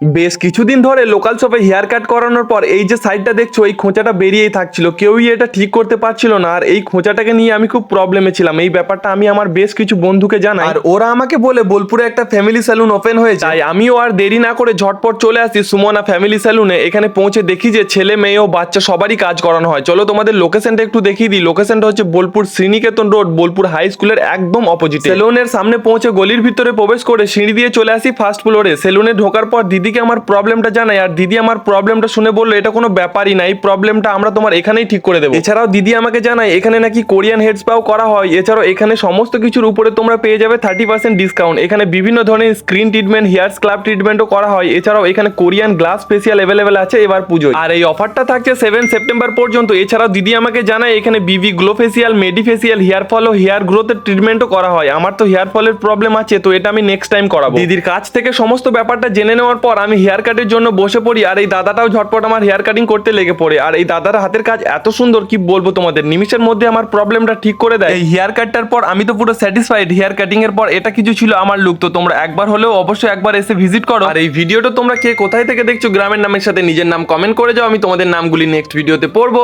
বেশ কিছুদিন ধরে লোকাল শপে হেয়ার কাট করানোর পর এই যে সাইডটা দেখছ এই খোঁচাটা বেরিয়েই থাকছিল। কেউই এটা ঠিক করতে পারছিল না। আর এই খোঁচাটাকে নিয়ে আমি খুব প্রবলেমে ছিলাম। এই ব্যাপারটা আমি আমার বেশ কিছু বন্ধুকে জানাই। আর ওরা আমাকে বলে বোলপুরে একটা ফ্যামিলি স্যালুন ওপেন হয়ে যায় আমিও আর দেরি না করে ঝটপট চলে আসি সুমনা ফ্যামিলি স্যালুনে এখানে পৌঁছে দেখি যে ছেলে মেয়ে ও বাচ্চা সবারই কাজ করানো হয়। চলো তোমাদের লোকেশনটা একটু দেখিয়ে দিই। লোকেশনটা হচ্ছে বোলপুর শ্রীনিকেতন রোড বোলপুর হাই স্কুলের একদম অপোজিট সেলুনের সামনে পৌঁছে গলির ভিতরে প্রবেশ করে সিঁড়ি দিয়ে চলে আসি ফার্স্ট ফ্লোরে সেলুনে ঢোকার পর দিদিকে আমার প্রবলেমটা জানাই, আর দিদি আমার প্রবলেমটা শুনে বলল, এটা কোনো ব্যাপারই না, এই প্রবলেমটা আমরা তোমার এখানেই ঠিক করে দেবো। এছাড়াও দিদি আমাকে জানায়, এখানে নাকি কোরিয়ান হেড স্পাও করা হয়, এছাড়াও এখানে সমস্ত কিছুর উপরে তোমরা পেয়ে যাবে থার্টি পার্সেন্ট ডিসকাউন্ট এখানে বিভিন্ন ধরনের স্ক্রিন ট্রিটমেন্ট হেয়ার স্ক্লাব ট্রিটমেন্টও করা হয়, এছাড়াও এখানে কোরিয়ান গ্লাস ফেসিয়াল অ্যাভেলেবেল আছে, এবার পুজোয়। আর এই অফারটা থাকছে সেভেন সেপ্টেম্বর পর্যন্ত। এছাড়াও দিদি আমাকে জানায়, এখানে BB glow facial medi facial hair fall ও হেয়ার গ্রোথের ট্রিটমেন্টও করা হয়। আমার তো হেয়ার ফলের প্রবলেম আছে, তো এটা আমি নেক্সট টাইম করাবো। দিদির কাছ থেকে সমস্ত ব্যাপারটা জেনে নেওয়ার পর আমি হেয়ার কাটের জন্য বসে পড়ি আর এই দাদাটাও ঝটপট আমার হেয়ার কাটিং করতে লেগে পড়ে। আর এই দাদার হাতের কাজ এত সুন্দর কি বলব তোমাদের? নিমিষের মধ্যে আমার প্রবলেমটা ঠিক করে দেয়। এই হেয়ার কাটটার পর আমি তো পুরো স্যাটিসফাইড হেয়ার কাটিং এর পর এটা কিছু ছিল আমার লুক তো তোমরা একবার হলেও অবশ্যই একবার এসে ভিজিট করো। আর এই ভিডিওটা তোমরা কে কোথায় থেকে দেখছ গ্রামের নামের সাথে নিজের নাম কমেন্ট করে যাও আমি তোমাদের নামগুলি নেক্সট ভিডিওতে পড়ব।